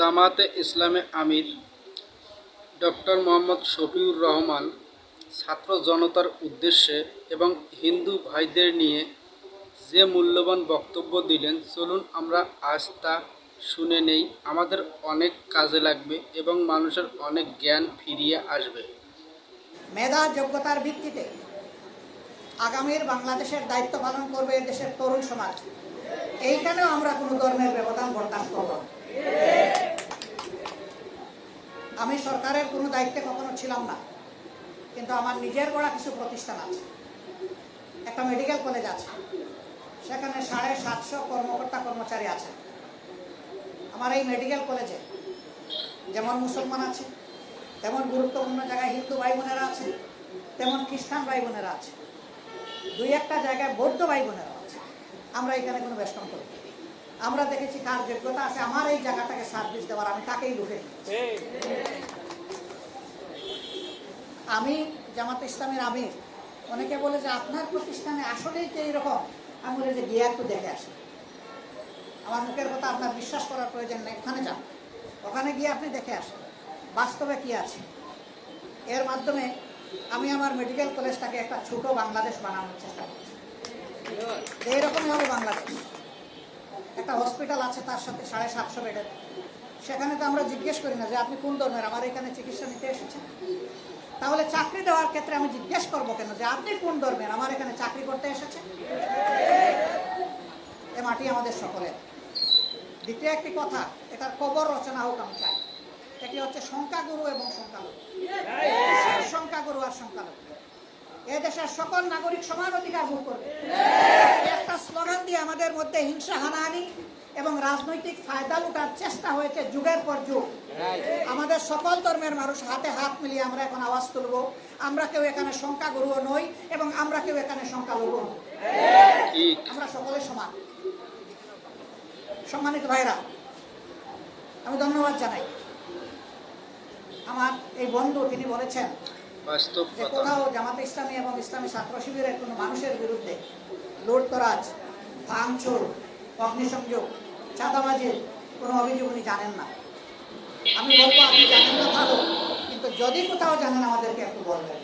জামাতে ইসলামে আমির ডক্টর মোহাম্মদ শফিউর রহমান ছাত্র জনতার উদ্দেশ্যে এবং হিন্দু ভাইদের নিয়ে যে মূল্যবান বক্তব্য দিলেন, চলুন আমরা আজ তা শুনে নেই। আমাদের অনেক কাজে লাগবে এবং মানুষের অনেক জ্ঞান ফিরিয়ে আসবে। মেধা যোগ্যতার ভিত্তিতে আগামীর বাংলাদেশের দায়িত্ব পালন করবে দেশের তরুণ সমাজ। এইখানেও আমরা কোনো ধর্মের ব্যবধান বরদাস্ত করব না। আমি সরকারের কোনো দায়িত্বে কখনো ছিলাম না। কিন্তু আমার নিজের গড়া কিছু প্রতিষ্ঠান আছে। একটা মেডিকেল কলেজ আছে। সেখানে সাড়ে সাতশো কর্মকর্তা কর্মচারী আছে। আমার এই মেডিকেল কলেজে যেমন মুসলমান আছে, তেমন গুরুত্বপূর্ণ জায়গায় হিন্দু ভাই বোনেরা আছে, তেমন খ্রিস্টান ভাই বোনেরা আছে। দুই একটা জায়গায় বৌদ্ধ ভাই বোনেরা আছে। আমরা এখানে কোনো বেষ্টন করি। আমরা দেখেছি কার যোগ্যতা আছে আমার এই জায়গাটাকে সার্ভিস দেওয়ার আমি তাকেই লুকে আমি জামাত ইসলামের আমির অনেকে বলে যে আপনার প্রতিষ্ঠানে আসলেই তো এইরকম আমি বলে যে গিয়ে একটু দেখে আসি আমার মুখের কথা আপনার বিশ্বাস করার প্রয়োজন নেই ওখানে যান। ওখানে গিয়ে আপনি দেখে আসেন বাস্তবে কি আছে। এর মাধ্যমে আমি আমার মেডিকেল কলেজটাকে একটা ছোট বাংলাদেশ বানানোর চেষ্টা করছি। এইরকমই হবে বাংলাদেশ। একটা হসপিটাল আছে, তার সাথে সাড়ে সাতশো বেডের সেখানে তো আমরা জিজ্ঞেস করি না যে আপনি কোন ধর্মের আমার এখানে চিকিৎসা নিতে এসেছেন। তাহলে চাকরি দেওয়ার ক্ষেত্রে আমি জিজ্ঞেস করব কেন যে আপনি কোন ধর্মের? আমার এখানে চাকরি করতে এসেছেন? এ মাটি আমাদের সকলের। দ্বিতীয় একটি কথা, এটার কবর রচনা হোক আমি চাই। এটি হচ্ছে সংখ্যাগুরু এবং সংখ্যালঘু। সংখ্যাগুরু আর সংখ্যালঘু? এ দেশের সকল নাগরিক সমান অধিকার ভোগ করবে। একটা স্লোগান দিয়ে আমাদের মধ্যে হিংসা, হানাহানি এবং রাজনৈতিক ফায়দা লুটার চেষ্টা হয়েছে যুগের পর যুগ। আমাদের সকল ধর্মের মানুষ হাতে হাত মিলিয়ে আমরা এখন আওয়াজ তুলব। আমরা কেউ এখানে সংখ্যাগুরুও নই এবং আমরা কেউ এখানে সংখ্যালঘু নই। আমরা সকলে সমান। সম্মানিত ভাইরা, আমি ধন্যবাদ জানাই। আমার এই বন্ধু, তিনি বলেছেন যে কোথাও জামাতে ইসলামী এবং ইসলামী ছাত্র শিবিরের কোনো মানুষের বিরুদ্ধে অগ্নিসংযোগ কোনো অভিযোগ উনি জানেন না। আমি বলব আপনি জানেন না, ভালো। কিন্তু যদি কোথাও জানেন, আমাদেরকে একটু বলবেন।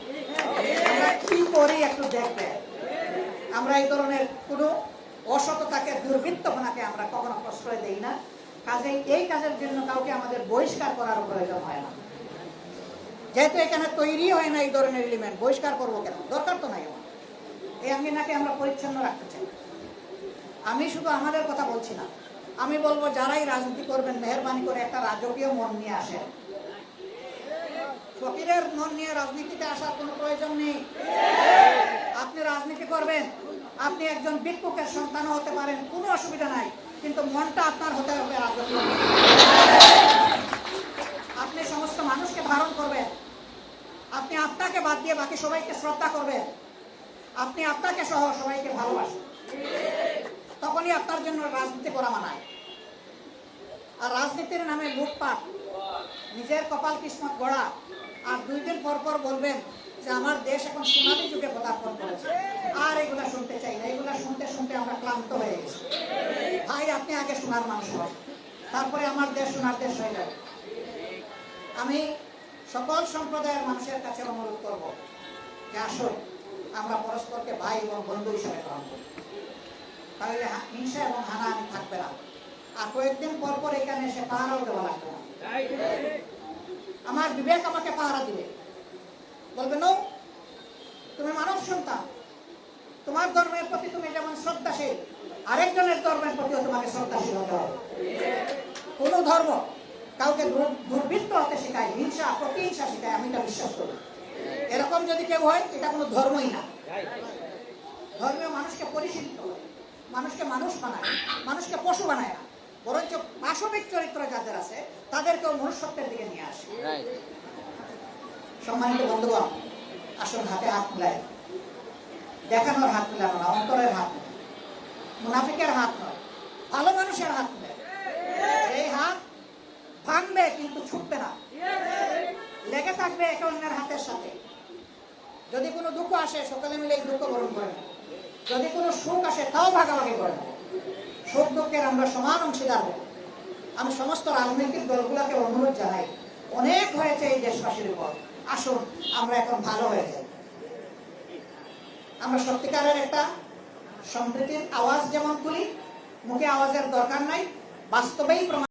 আমরা করি একটু দেখবেন। আমরা এই ধরনের কোনো অসততাকে দুর্বৃত্তপনাকে আমরা কখনো প্রশ্রয় দেই না। কাজে এই কাজের জন্য কাউকে আমাদের বহিষ্কার করার প্রয়োজন হয় না। যেহেতু এখানে তৈরি হয় না এই ধরনের এলিমেন্ট বহিষ্কার করব কেন? দরকার তো নাই এই আঙ্গিনাকে আমরা পরিচ্ছন্ন রাখতে চাই। আমি শুধু আমাদের কথা বলছি না, আমি বলব যারাই রাজনীতি করবেন, মেহরবানি করে একটা রাজকীয় মন নিয়ে আসেন। ফকিরের মন নিয়ে রাজনীতিতে আসার কোনো প্রয়োজন নেই। আপনি রাজনীতি করবেন, আপনি একজন ভিক্ষুকের সন্তানও হতে পারেন, কোনো অসুবিধা নাই, কিন্তু মনটা আপনার হতে হবে রাজকীয় আপনি সমস্ত মানুষকে ধারণ করবেন আপনি আপনাকে বাদ দিয়ে বাকি সবাইকে শ্রদ্ধা করবেন। আপনি আপনাকে সহ সবাইকে ভালোবাসেন। তখনই আপনার জন্য রাজনীতি করা মানায়। আর রাজনীতির নামে লুটপাট, নিজের কপাল কিসমত গড়া, আর দুই দিন পর পর বলবেন যে আমার দেশ এখন সোনালি যুগে পদার্পণ করেছে। আর এগুলা শুনতে চাই না, এগুলা শুনতে শুনতে আমরা ক্লান্ত হয়ে গেছি। ভাই, আপনি আগে সোনার মানুষ হন, তারপরে আমার দেশ সোনার দেশ হয়ে যাবে। আমি সকল সম্প্রদায়ের মানুষের কাছে অনুরোধ করব যে আসুন, আমরা পরস্পরকে ভাই এবং বন্ধু হিসেবে গ্রহণ করি। তাহলে হিংসা এবং হানাহানি থাকবে না। আর কয়েকদিন পর পর এখানে এসে পাহারাও দেওয়া লাগবে না। আমার বিবেক আমাকে পাহারা দিবে। বলবে, নো, তুমি মানব সন্তান। তোমার ধর্মের প্রতি তুমি যেমন শ্রদ্ধাশীল, আরেকজনের ধর্মের প্রতিও তোমাকে শ্রদ্ধাশীল হতে হবে। কোন ধর্ম কাউকে দুর- দুর্বৃত্ত হতে শেখায়, হিংসা, প্রতিহিংসা শেখায়, আমি এটা বিশ্বাস করি। এরকম যদি কেউ হয়, এটা কোনো ধর্মই না। ধর্মীয় মানুষকে পরিশীলিত মানুষকে মানুষ বানায়, মানুষকে পশু বানায় না। বরঞ্চ পাশবিক চরিত্র যাদের আছে, তাদেরকেও মনুষ্যত্বের দিকে নিয়ে আসে। সম্মানিত বন্ধুগণ আসল হাতে হাত মিলায় দেখানোর হাত মিলানো না অন্তরের হাত। মুনাফিকের হাত নয়, ভালো মানুষের হাত মিলায় ভাঙবে কিন্তু ছুটবে না। লেগে থাকবে একে অন্যের হাতের সাথে। যদি কোনো দুঃখ আসে, সকলে মিলে এই দুঃখ বরণ করে যদি কোনো সুখ আসে, তাও ভাগাভাগি করে সুখ দুঃখের আমরা সমান অংশীদার হব আমি সমস্ত রাজনৈতিক দলগুলোকে অনুরোধ জানাই, অনেক হয়েছে এই দেশবাসীর উপর। আসুন, আমরা এখন ভালো হয়ে যাই। আমরা সত্যিকারের একটা সম্প্রীতির আওয়াজ যেমন তুলি, মুখে আওয়াজের দরকার নাই, বাস্তবেই প্রমাণ